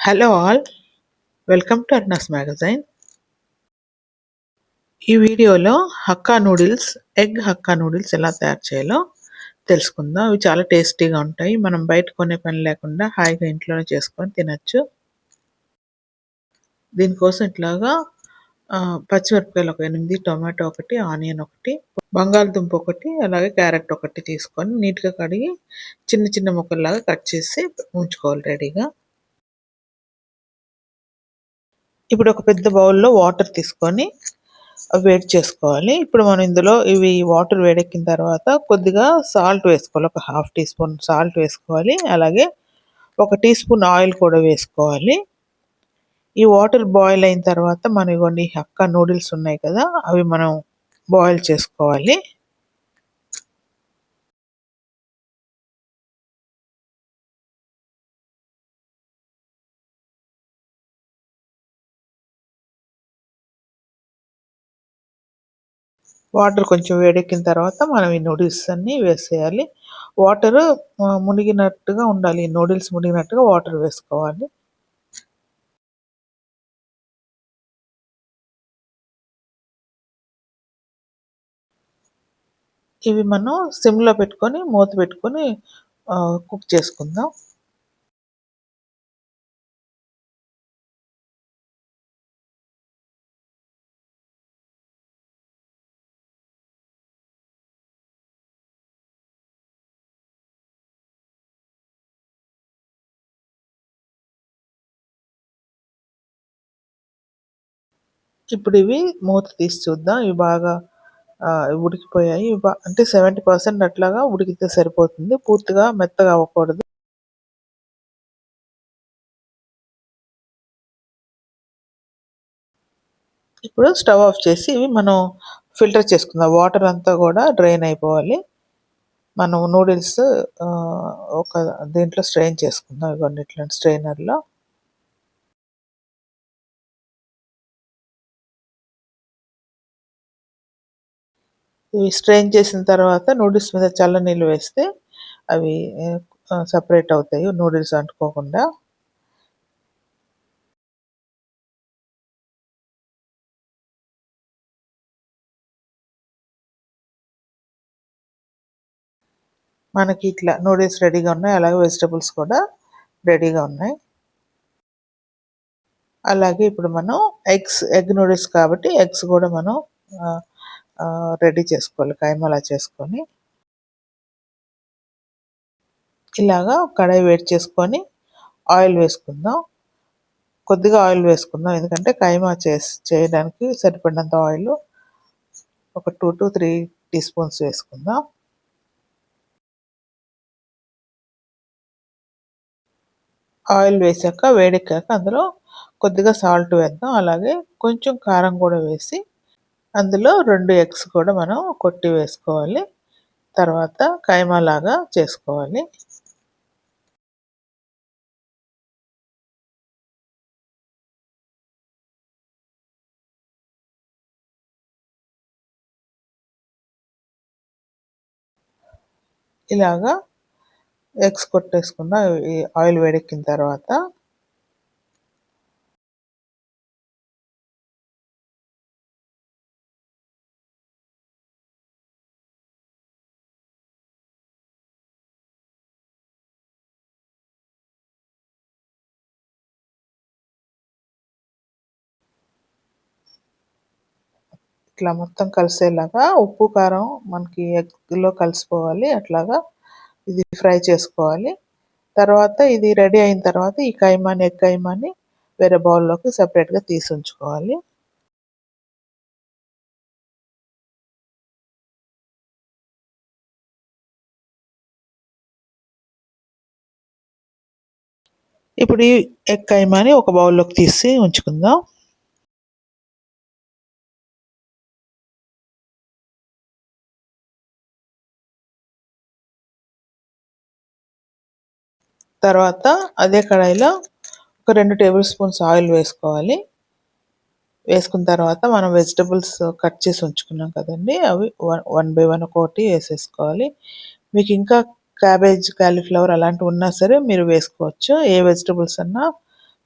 Hello all welcome to అర్నాస్ magazine ఈ వీడియోలో hakka noodles egg hakka noodles ఎలా తయారు చేయాలో తెలుసుకుందాం. అవి చాలా టేస్టీగా ఉంటాయి. మనం బయట కొనే పని లేకుండా హాయిగా ఇంట్లోనే చేసుకొని తినచ్చు. దీనికోసం ఇట్లాగా పచ్చిమిరపకాయలు ఒక ఎనిమిది టొమాటో ఒకటి ఆనియన్ ఒకటి బంగాళదుంప ఒకటి అలాగే క్యారెట్ ఒకటి తీసుకొని నీట్గా కడిగి చిన్న చిన్న ముక్కల్లాగా కట్ చేసి ఉంచుకోవాలి రెడీగా. ఇప్పుడు ఒక పెద్ద బౌల్లో వాటర్ తీసుకొని వేడి చేసుకోవాలి. ఇప్పుడు మనం ఇందులో ఇవి వాటర్ వేడెక్కిన తర్వాత కొద్దిగా సాల్ట్ వేసుకోవాలి. ఒక హాఫ్ టీ స్పూన్ సాల్ట్ వేసుకోవాలి. అలాగే ఒక టీ స్పూన్ ఆయిల్ కూడా వేసుకోవాలి. ఈ వాటర్ బాయిల్ అయిన తర్వాత మన కొన్ని హక్క నూడిల్స్ ఉన్నాయి కదా అవి మనం బాయిల్ చేసుకోవాలి. వాటర్ కొంచెం వేడెక్కిన తర్వాత మనం ఈ నూడిల్స్ అన్నీ వేసేయాలి. వాటర్ మునిగినట్టుగా ఉండాలి. నూడిల్స్ మునిగినట్టుగా వాటర్ వేసుకోవాలి. ఇవి మనం సిమ్లో పెట్టుకొని మూత పెట్టుకొని కుక్ చేసుకుందాం. ఇప్పుడు ఇవి మూత తీసి చూద్దాం. ఇవి బాగా ఉడికిపోయాయి. అంటే సెవెంటీ పర్సెంట్ అట్లాగా ఉడికితే సరిపోతుంది. పూర్తిగా మెత్తగా అవ్వకూడదు. ఇప్పుడు స్టవ్ ఆఫ్ చేసి ఇవి మనం ఫిల్టర్ చేసుకుందాం. వాటర్ అంతా కూడా డ్రైన్ అయిపోవాలి. మనం నూడిల్స్ ఒక దీంట్లో స్ట్రెయిన్ చేసుకుందాం. ఇవన్నీ ఇట్లాంటి స్ట్రెయినర్లో ఇవి స్ట్రెయిన్ చేసిన తర్వాత నూడిల్స్ మీద చల్ల నీళ్ళు వేస్తే అవి సపరేట్ అవుతాయి. నూడిల్స్ అంటుకోకుండా. మనకి ఇట్లా నూడిల్స్ రెడీగా ఉన్నాయి. అలాగే వెజిటబుల్స్ కూడా రెడీగా ఉన్నాయి. అలాగే ఇప్పుడు మనం ఎగ్స్ ఎగ్ నూడిల్స్ కాబట్టి ఎగ్స్ కూడా మనం రెడీ చేసుకోవాలి కైమలా చేసుకొని ఇలాగా కడాయి వేడి చేసుకొని ఆయిల్ వేసుకుందాం. కొద్దిగా ఆయిల్ వేసుకుందాం. ఎందుకంటే కైమా చేసి చేయడానికి సరిపడినంత ఆయిల్ ఒక two to three teaspoons వేసుకుందాం. ఆయిల్ వేసాక వేడెక్కాక అందులో కొద్దిగా సాల్ట్ వేద్దాం. అలాగే కొంచెం కారం కూడా వేసి అందులో రెండు ఎగ్స్ కూడా మనం కొట్టి వేసుకోవాలి. తర్వాత కైమా లాగా చేసుకోవాలి. ఇలాగా ఎగ్స్ కొట్టేసుకున్న ఆయిల్ వేడెక్కిన తర్వాత ఇట్లా మొత్తం కలిసేలాగా ఉప్పు కారం మనకి ఎగ్లో కలిసిపోవాలి. అట్లాగా ఇది ఫ్రై చేసుకోవాలి. తర్వాత ఇది రెడీ అయిన తర్వాత ఈ కైమాని ఎగ్ కైమాని వేరే బౌల్లోకి సపరేట్గా తీసి ఉంచుకోవాలి. ఇప్పుడు ఈ ఎగ్ కైమాని ఒక బౌల్లోకి తీసి ఉంచుకుందాం. తర్వాత అదే కడాయిలో ఒక రెండు టేబుల్ స్పూన్స్ ఆయిల్ వేసుకోవాలి. వేసుకున్న తర్వాత మనం వెజిటబుల్స్ కట్ చేసి ఉంచుకున్నాం కదండి అవి వన్ వన్ బై వన్ ఒకటి వేసేసుకోవాలి. మీకు ఇంకా క్యాబేజ్ క్యాలీఫ్లవర్ అలాంటివి ఉన్నా సరే మీరు వేసుకోవచ్చు. ఏ వెజిటబుల్స్ అన్నా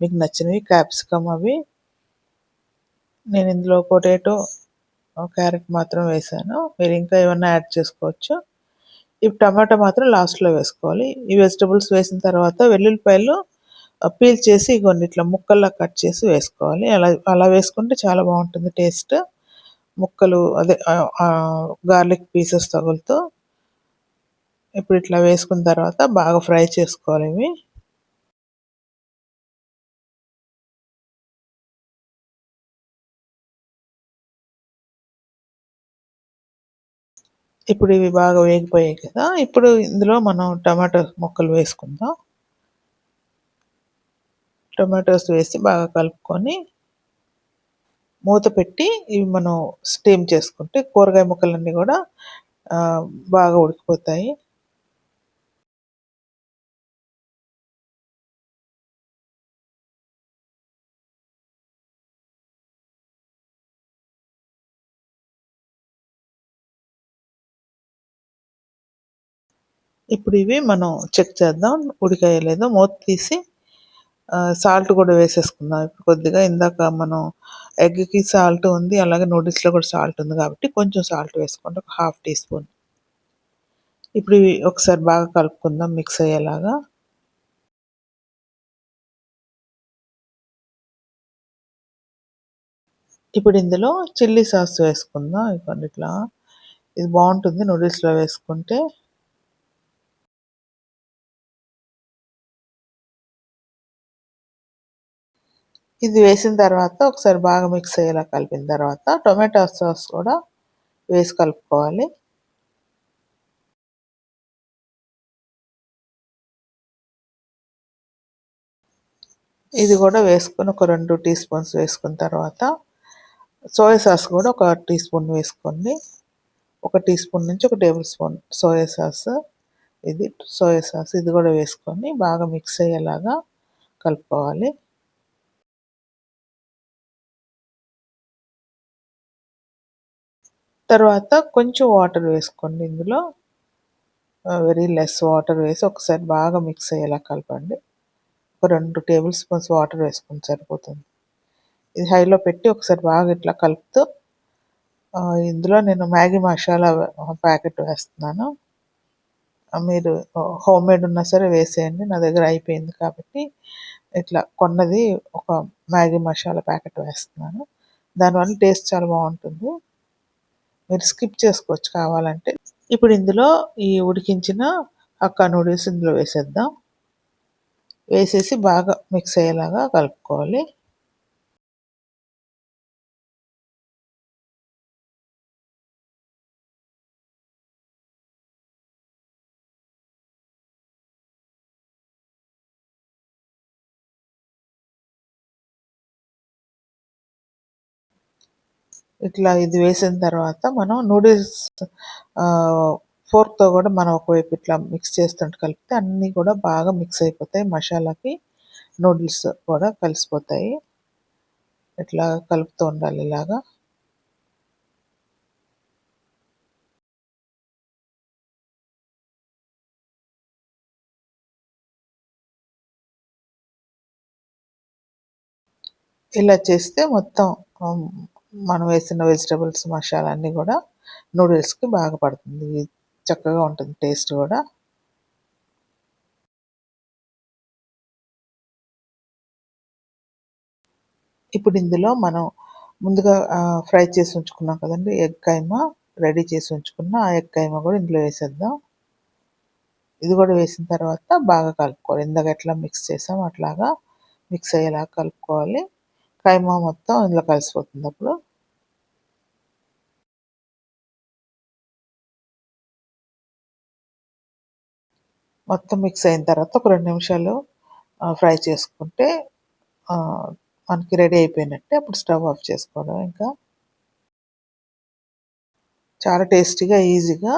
మీకు నచ్చినవి క్యాప్సికమ్ అవి. నేను ఇందులో పొటాటో క్యారెట్ మాత్రం వేసాను. మీరు ఇంకా ఏమన్నా యాడ్ చేసుకోవచ్చు. ఇప్పుడు టమాటా మాత్రం లాస్ట్లో వేసుకోవాలి. ఈ వెజిటబుల్స్ వేసిన తర్వాత వెల్లుల్లిపాయలు పీల్ చేసి కొన్ని ఇట్లా ముక్కల్లా కట్ చేసి వేసుకోవాలి. అలా అలా వేసుకుంటే చాలా బాగుంటుంది టేస్ట్ ముక్కలు అదే గార్లిక్ పీసెస్ తగులుతూ ఇప్పుడు ఇట్లా వేసుకున్న తర్వాత బాగా ఫ్రై చేసుకోవాలి ఇవి. ఇప్పుడు ఇవి బాగా వేగిపోయాయి కదా. ఇప్పుడు ఇందులో మనం టమాటో ముక్కలు వేసుకుందాం. టొమాటోస్ వేసి బాగా కలుపుకొని మూత పెట్టి ఇవి మనం స్టీమ్ చేసుకుంటే కూరగాయ ముక్కలన్నీ కూడా బాగా ఉడికిపోతాయి. ఇప్పుడు ఇవి మనం చెక్ చేద్దాం. ఉడికాయ లేదో మూత తీసి సాల్ట్ కూడా వేసేసుకుందాం. ఇప్పుడు కొద్దిగా ఇందాక మనం ఎగ్కి సాల్ట్ ఉంది అలాగే నూడిల్స్లో కూడా సాల్ట్ ఉంది కాబట్టి కొంచెం సాల్ట్ వేసుకోండి. ఒక హాఫ్ టీ స్పూన్ ఇప్పుడు ఇవి ఒకసారి బాగా కలుపుకుందాం మిక్స్ అయ్యేలాగా. ఇప్పుడు ఇందులో చిల్లీ సాస్ వేసుకుందాం. ఇవన్నీ ఇట్లా. ఇది బాగుంటుంది నూడిల్స్లో వేసుకుంటే. ఇది వేసిన తర్వాత ఒకసారి బాగా మిక్స్ అయ్యేలా కలిపిన తర్వాత టొమాటో సాస్ కూడా వేసి కలుపుకోవాలి. ఇది కూడా వేసుకొని ఒక రెండు టీ స్పూన్స్ వేసుకున్న తర్వాత సోయా సాస్ కూడా ఒక టీ స్పూన్ వేసుకోండి. ఒక టీ స్పూన్ నుంచి ఒక టేబుల్ స్పూన్ సోయా సాస్ ఇది సోయా సాస్ ఇది కూడా వేసుకొని బాగా మిక్స్ అయ్యేలాగా కలుపుకోవాలి. తర్వాత కొంచెం వాటర్ వేసుకోండి ఇందులో. వెరీ లెస్ వాటర్ వేసి ఒకసారి బాగా మిక్స్ అయ్యేలా కలపండి. ఒక రెండు టేబుల్ స్పూన్స్ వాటర్ వేసుకొని సరిపోతుంది. ఇది హైలో పెట్టి ఒకసారి బాగా ఇట్లా కలుపుతూ ఇందులో నేను మ్యాగీ మసాలా ప్యాకెట్ వేస్తున్నాను. మీరు హోమ్ మేడ్ ఉన్నా సరే వేసేయండి. నా దగ్గర అయిపోయింది కాబట్టి ఇట్లా కొన్నది ఒక మ్యాగీ మసాలా ప్యాకెట్ వేస్తున్నాను. దానివల్ల టేస్ట్ చాలా బాగుంటుంది. మీరు స్కిప్ చేసుకోవచ్చు కావాలంటే. ఇప్పుడు ఇందులో ఈ ఉడికించిన అక్క నూడిల్స్ ఇందులో వేసేద్దాం. వేసేసి బాగా మిక్స్ అయ్యేలాగా కలుపుకోవాలి. ఇట్లా ఇది వేసిన తర్వాత మనం నూడిల్స్ ఫోర్క్తో కూడా మనం ఒకవైపు ఇట్లా మిక్స్ చేస్తుంటే కలిపితే అన్నీ కూడా బాగా మిక్స్ అయిపోతాయి. మసాలాకి నూడిల్స్ కూడా కలిసిపోతాయి. ఇట్లా కలుపుతూ ఉండాలి ఇలాగా. ఇలా చేస్తే మొత్తం మనం వేసిన వెజిటబుల్స్ మసాలా అన్నీ కూడా నూడిల్స్కి బాగా పడుతుంది. చక్కగా ఉంటుంది టేస్ట్ కూడా. ఇప్పుడు ఇందులో మనం ముందుగా ఫ్రై చేసి ఉంచుకున్నాం కదండి ఎగ్ కైమ రెడీ చేసి ఉంచుకున్న ఆ ఎగ్ కైమ కూడా ఇందులో వేసేద్దాం. ఇది కూడా వేసిన తర్వాత బాగా కలుపుకోవాలి. ఇందాక ఎట్లా మిక్స్ చేసాం అట్లాగా మిక్స్ అయ్యేలాగా కలుపుకోవాలి. కైమా మొత్తం ఇందులో కలిసిపోతుంది అప్పుడు. మొత్తం మిక్స్ అయిన తర్వాత ఒక రెండు నిమిషాలు ఫ్రై చేసుకుంటే మనకి రెడీ అయిపోయినట్టే అప్పుడు స్టవ్ ఆఫ్ చేసుకోవడం ఇంకా. చాలా టేస్టీగా ఈజీగా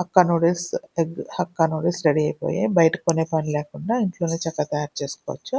hakka noodles egg hakka noodles ready అయిపోయాయి. బయట కొనే పని లేకుండా ఇంట్లోనే చక్కగా తయారు చేసుకోవచ్చు.